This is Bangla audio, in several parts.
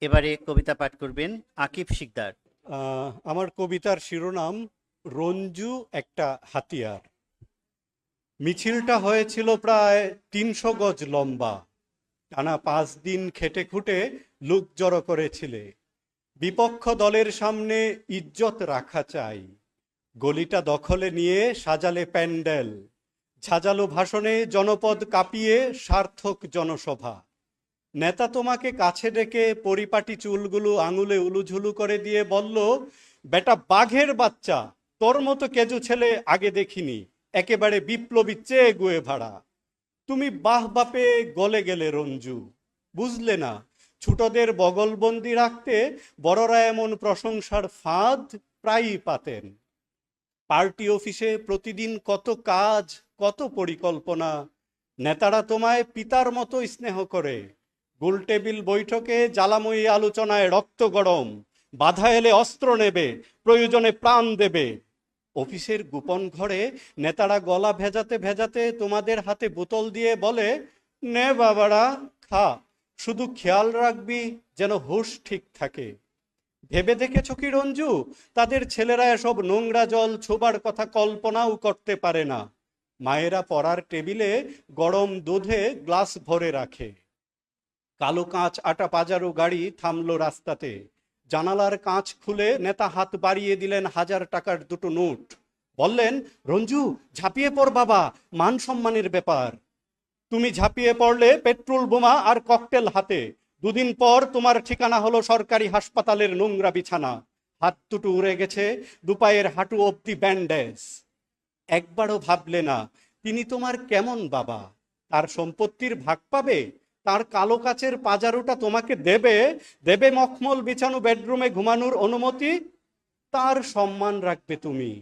এবারে কবিতা পাঠ করবেন আকিব শিকদার। আমার কবিতার শিরোনাম, রঞ্জু একটা হাতিয়ার। মিছিলটা হয়েছিল প্রায় তিনশো গজ লম্বা। টানা পাঁচ দিন খেটে খুঁটে লোক জড়ো করেছিলে। বিপক্ষ দলের সামনে ইজ্জত রাখা চাই। গলিটা দখলে নিয়ে সাজালে প্যান্ডেল। ঝাঁঝালো ভাষণে জনপদ কাঁপিয়ে সার্থক জনসভা। নেতা তোমাকে কাছে ডেকে পরিপাটি চুলগুলো আঙুলে উলুঝুলু করে দিয়ে বলল, বেটা বাঘের বাচ্চা, তোর মতো কেজু ছেলে আগে দেখিনি, একেবারে বিপ্লবী চেয়ে গুয়ে ভাড়া। তুমি বাহ বাপে গলে গেলে রঞ্জু। বুঝলে না, ছোটদের বগলবন্দি রাখতে বড়রা এমন প্রশংসার ফাঁদ প্রায়ই পাতেন। পার্টি অফিসে প্রতিদিন কত কাজ, কত পরিকল্পনা, নেতারা তোমায় পিতার মতো স্নেহ করে। গোলটেবিল বৈঠকে জ্বালাময়ী আলোচনায় রক্ত গরম, বাধা এলে অস্ত্র নেবে, প্রয়োজনে প্রাণ দেবে। অফিসের গোপন ঘরে নেতারা গলা ভেজাতে ভেজাতে তোমাদের হাতে বোতল দিয়ে বলে, নে বাবারা, খা, শুধু খেয়াল রাখবি যেন হুঁশ ঠিক থাকে। ভেবে দেখেছ কি রঞ্জু, তাদের ছেলেরা এসব নোংরা জল ছোবার কথা কল্পনাও করতে পারে না। মায়েরা পড়ার টেবিলে গরম দুধে গ্লাস ভরে রাখে। কালো কাঁচ আটা পাজারো গাড়ি থামলো রাস্তাতে। জানালার কাঁচ খুলে নেতা হাত বাড়িয়ে দিলেন হাজার টাকার দুটো নোট। বললেন, রঞ্জু, ঝাঁপিয়ে পড় বাবা, মান সম্মানের ব্যাপার। তুমি ঝাঁপিয়ে পড়লে পেট্রোল বোমা আর ককটেল হাতে। দুদিন পর তোমার ঠিকানা হলো সরকারি হাসপাতালের নোংরা বিছানা। হাত দুটো উড়ে গেছে দুপায়ের হাঁটু অব্দি ব্যান্ডেজ। একবারও ভাবলে না, তিনি তোমার কেমন বাবা? তার সম্পত্তির ভাগ পাবে? তার কালো কাচের পাজারোটা তোমাকে দেবে দেবে মখমল বিছানো বেডরুমে ঘুমানোর অনুমতি। তার সম্মান রাখবে তুমি।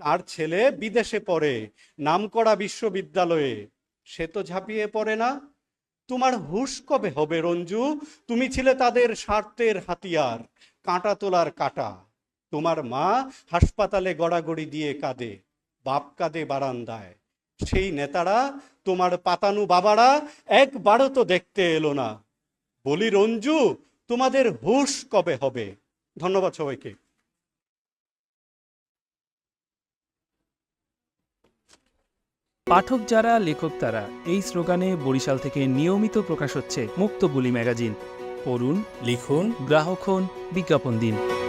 তার ছেলে বিদেশে পড়ে, নামকরা বিশ্ববিদ্যালয়ে। সে তো ঝাঁপিয়ে পড়ে না। তোমার হুশ কবে হবে রঞ্জু? তুমি ছিলে তাদের স্বার্থের হাতিয়ার, কাঁটা তোলার কাটা। তোমার মা হাসপাতালে গড়াগড়ি দিয়ে কাঁদে, বাপ কাঁদে বারান্দায়। সেই নেতারা, তোমার পাতানু বাবারা একবারও তো দেখতে এলো না। বলি, রঞ্জু, তোমাদের হুশ কবে হবে? ধন্যবাদ সবাইকে। পাঠক যারা, লেখক তারা, এই স্লোগানে বরিশাল থেকে নিয়মিত প্রকাশ হচ্ছে মুক্ত বুলি ম্যাগাজিন। পড়ুন, লিখুন, গ্রাহক হন, বিজ্ঞাপন দিন।